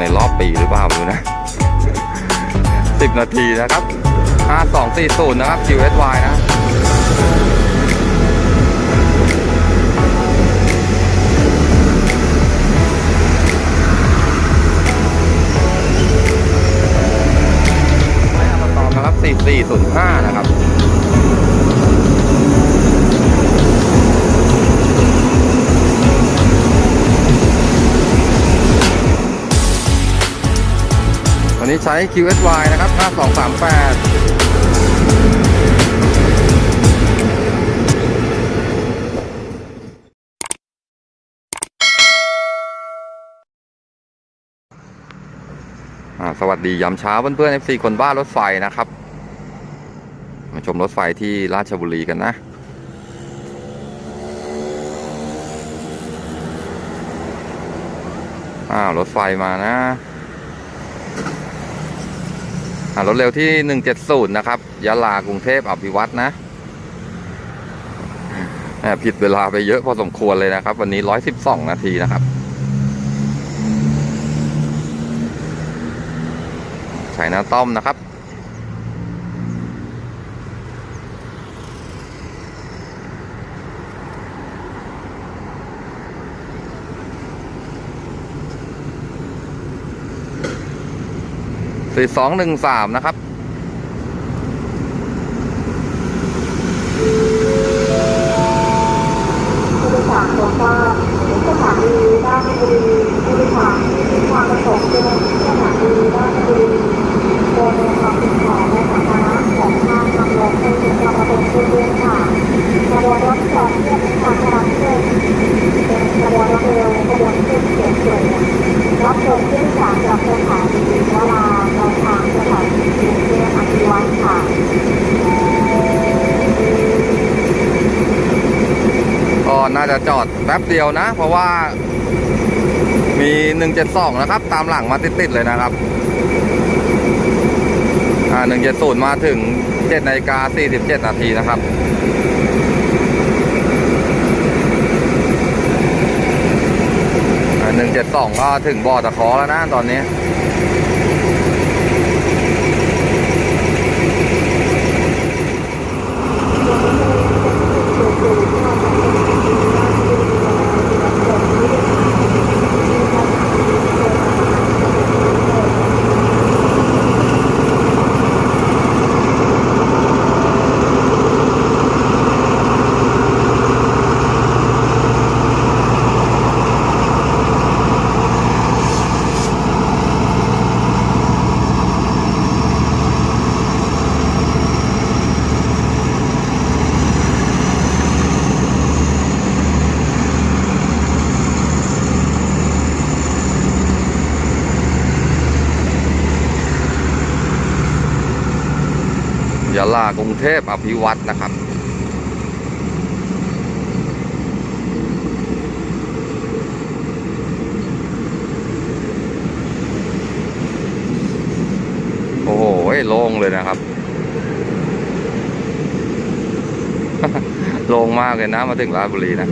ในรอบปีหรือเปล่าไม่รู้นะ 10 นาทีนะครับ 5240 นะครับ QSY นะไม่เอามาตอมนะครับ4405 นะครับ นี้ใช้ QSY นะครับ 5238อ่าสวัสดียามเช้าเพื่อนๆ FC คนบ้ารถไฟนะครับ มาชมรถไฟที่ราชบุรีกันนะอ้าวรถไฟมานะ รถเร็วที่ 170 นะครับ ยะลากรุงเทพอภิวัตรนะ ผิดเวลาไปเยอะพอสมควรเลยนะครับ วันนี้ 112 นาทีนะครับ ใส่หน้าต้อมนะครับ สี่สองหนึ่งสามนะครับ ผู้โดยสารโซฟาสถานีราชบุรีผู้โดยสารทางประสงค์เป็นสถานีราชบุรีโดยในความเป็นของในสาธารณะของทางทางลงเป็นการประสงค์เป็นเรื่องค่ะขบวนรถสองเทียบทางพลังเทพเป็นขบวนรถเร็วขบวนเทพเสียงสวยรับส่งผู้โดยสารจากสถานียะลาไปทางสถานีกรุงเทพอภิวัตรค่ะ ก็น่าจะจอดแป๊บเดียวนะ เพราะว่ามี 172 นะครับ ตามหลังมาติด ๆ เลยนะครับอ่า170 มาถึง7นาฬิกา47 นาทีนะครับอ่า172 ก็ถึงบ่อตะขอแล้วนะตอนนี้ ยาลากรุงเทพอภิวัตรนะครับ โอ้โหโล่งเลยนะครับ โล่งมากเลยนะมาถึงราชบุรีนะ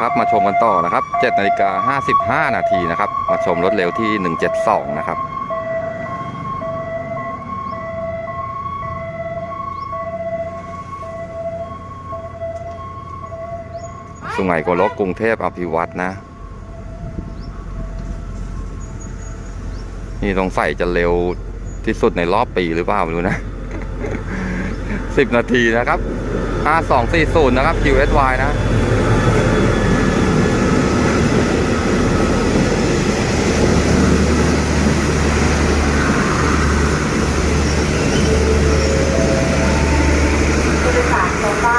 ครับ มาชมกันต่อนะครับ7นาฬิกา55 นาทีนะครับ มาชมรถเร็วที่ 172 นะครับสุไหงโกลกกรุงเทพอภิวัตนะ นี่ต้องใส่จะเร็วที่สุดในรอบปีหรือเปล่าไม่รู้นะ10นาทีนะครับ5240 นะครับ QSY นะ ผู้โดยสารโซฟา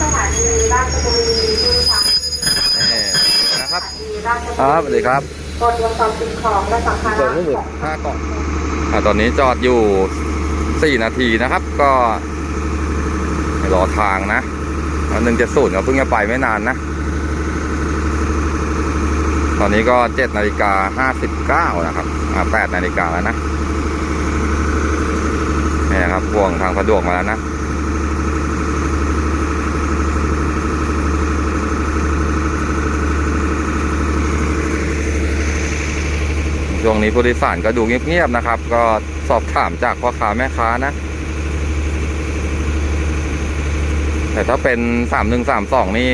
สถานีราชบุรีผู้โดยสาร นี่นะครับ สถานีราชบุ ครับ สวัสรีดีครับบนรถไฟสิ่งของและสัมภาระของห้ากล่องอ่าตอนนี้จอดอยู่4นาทีนะครับ ก็รอทางนะหนึ่งเจ็ดศูนย์ก็เพิ่งจะไปไม่นานนะ ตอนนี้ก็7นาฬิกา59นะครับอ่า8นาฬิกาแล้วนะเนี่ยครับพ่วงทางสะดวกมาแล้วนะ ช่วงนี้ผู้โดยสารก็ดูเงียบๆนะครับ ก็สอบถามจากพ่อค้าแม่ค้านะ แต่ถ้าเป็นสามหนึ่งสามสองนี่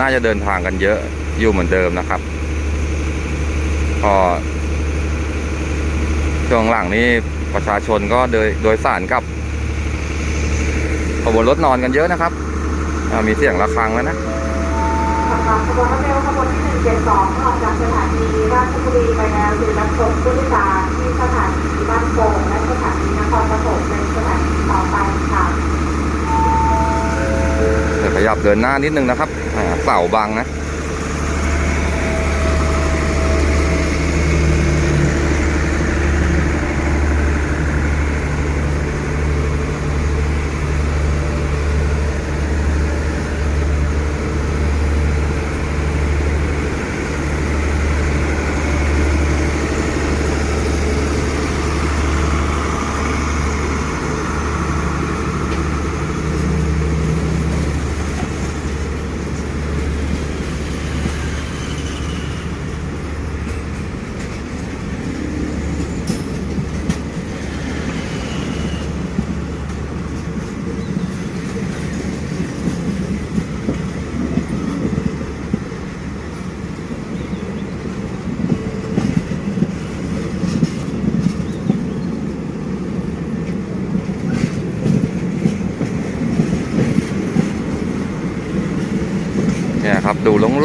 น่าจะเดินทางกันเยอะอยู่เหมือนเดิมนะครับก็ช่วงหลังนี้ประชาชนก็โดยโดยสารกับขบวนรถนอนกันเยอะนะครับ มีเสียงระฆังแล้วนะำหรับขบวนรถเร็วขบวนที่ 172ออกจากสถานีราชบุรีไปแล้วหรือรับส่งผู้โดยสารที่สถานีบ้านโป่งและสถานีนครปฐมเป็นสถานีต่อไปค่ะเดี๋ยวขยับเดินหน้านิดนึงนะครับเสาบังนะ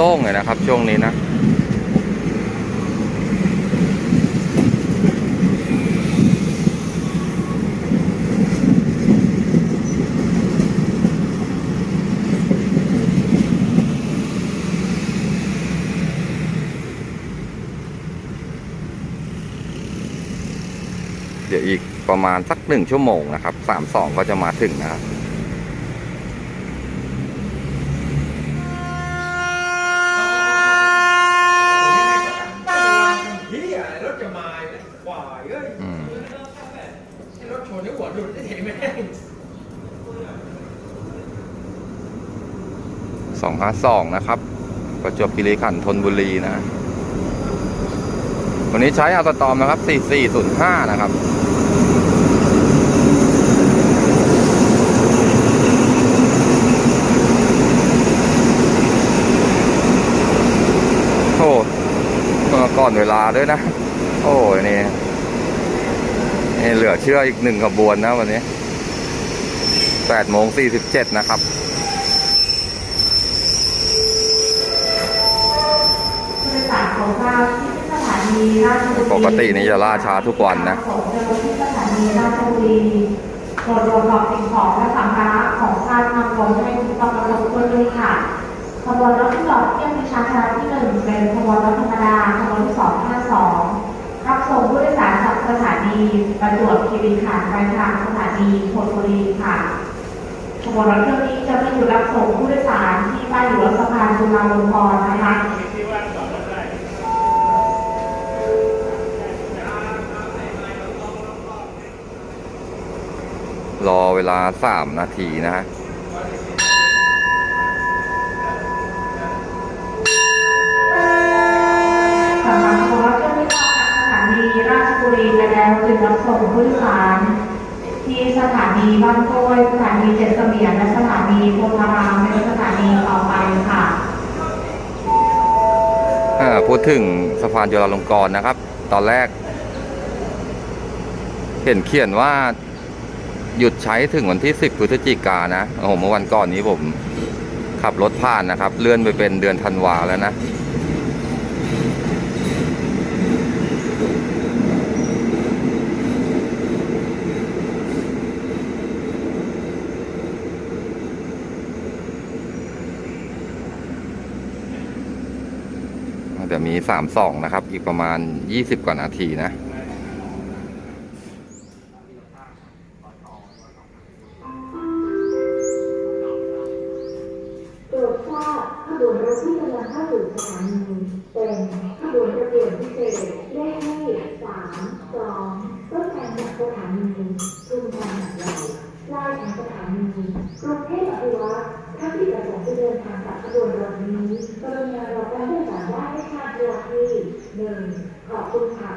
โล่งๆเลยนะครับ ช่วงนี้นะเดี๋ยวอีกประมาณสักหนึ่งชั่วโมงนะครับสามสองก็จะมาถึงนะครับ อืมรถชนให้หัวหลุดได้เห็นไหมสองห้าสองนะครับ ประจวบคีรีขันธ์ธนบุรีนะ วันนี้ใช้อัลตตอมนะครับ4405นย์ห้านะครับโอ้ก่อนเวลาด้วยนะ โอ้ยนี่ นี่เหลือเชื่ออีกหนึ่งขบวนนะวันนี้8โมง47นะครับผู้โดยสารของเราที่สถานีราชบุรีปกตินี่จะล่าช้าทุกวันนะส่งเร็วที่สถานีราชบุรีตรวจตรวจสอบสิ่งของและสัมภาระของท่านนำลงให้ถูกต้องประสบควรด้วยค่ะ ขบวนรถที่จอดเทียบในชั้นชาที่หนึ่งเป็นขบวนรถธรรมดา ขบวนที่สองห้าสองรับ ส่งผู้โดยสารจากสถานีประจวบคีรีขันธ์ไปทางสถานีธนบุรีค่ะขบวนรถเที่ยวนี้จะไม่หยุดรับส่งผู้โดยสารที่ป้ายอยู่รถสะพานจุฬาลงกรณ์นะคะรอเวลาสามนาทีนะฮะ รีไปแล้วจึงรับส่งผู้โดยสาร ที่สถานีบ้านกล้วยสถานีเจ็ดเสมียนและสถานีโพธารามเป็นสถานีต่อไปค่ะพูดถึงสะพานจุฬาลงกรณ์นะครับ ตอนแรก เห็นเขียนว่าหยุดใช้ถึงวันที่ 10พฤศจิกายนนะโอ้โหเมื่อวันก่อนนี้ผมขับรถผ่านนะครับ เลื่อนไปเป็นเดือนธันวาแล้วนะ แต่มีสามสองนะครับ อีกประมาณ 20 กว่านาทีนะตรวจทราขบวนรถที่กำลังเข้าสู่สถานีเป็นขบวนระเบียบพิเศษเลขที่สามสองต้นทางจากสถานีชุมทางหัดใหญ่กรุงเทพอภิวัตท่านที่ประสงค์จะเดินทางกับขบวนร กรุณารอการโดยสารได้ในทางเวลาที่หนึ่งขอบคุณค่ะ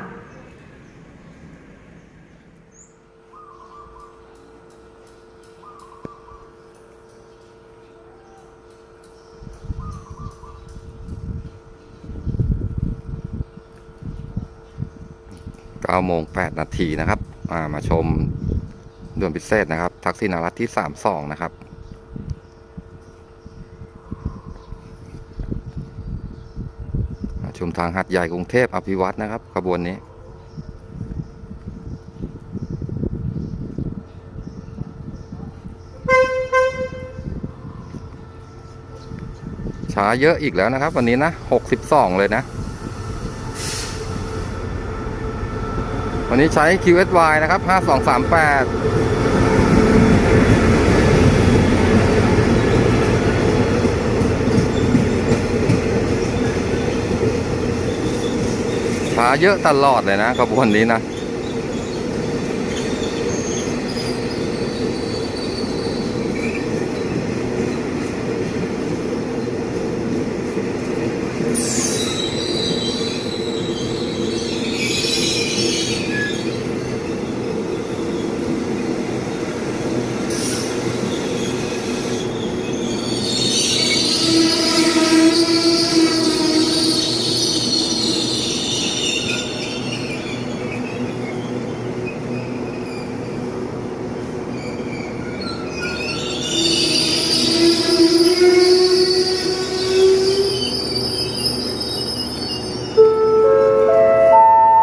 9โมง8นาทีนะครับามาชมด่วนพิเศษนะครับ ทักษิณรัฐที่ 32 นะครับ ชุมทางหัดใหญ่กรุงเทพอภิวัตนะครับขบวนนี้ ช้าเยอะอีกแล้วนะครับ วันนี้นะ 62 เลยนะ วันนี้ใช้ QSY นะครับ 5238 เยอะตลอดเลยนะขบวนนี้นะ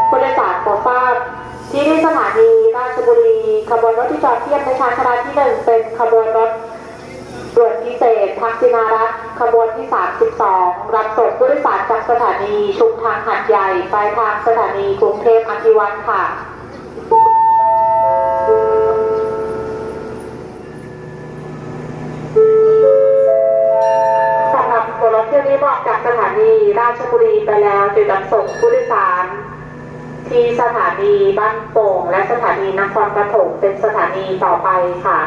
ผู้โดยสารโปรดทราบที่ที่สถานีราชบุรีขบวนรถที่จอดเทียบในชานชาลาที่หนึ่งเป็นขบวนรถด่วนพิเศษทักษิณารัฐขบวนที่ 32 รับส่งผู้โดยสารจากสถานีชุมทางหัดใหญ่ไปทางสถานีกรุงเทพอภิวัตค่ะ สำหรับตัวรถเที่ยวนี้บอกจากสถานีราชบุรีไปแล้วจุดรับส่งผู้โดยสาร ที่สถานีบ้านโป่งและสถานีนครปฐมเป็นสถานีต่อไปค่ะ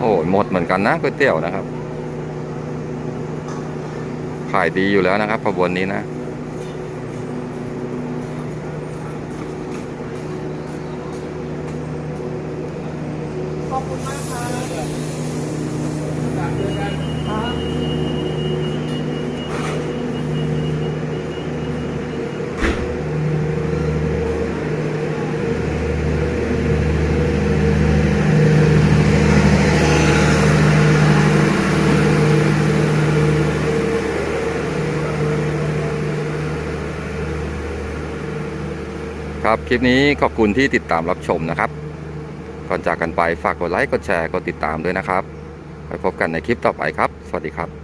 โอ้ยหมดเหมือนกันนะก๋วยเตี๋ยวนะครับ ขายดีอยู่แล้วนะครับขบวนนี้นะ ขอบคุณมากครับอยากเจอกันครับ ครับ คลิปนี้ขอบคุณที่ติดตามรับชมนะครับ ก่อนจากกันไปฝากกดไลค์ กดแชร์ กดติดตามด้วยนะครับไว้พบกันในคลิปต่อไปครับ สวัสดีครับ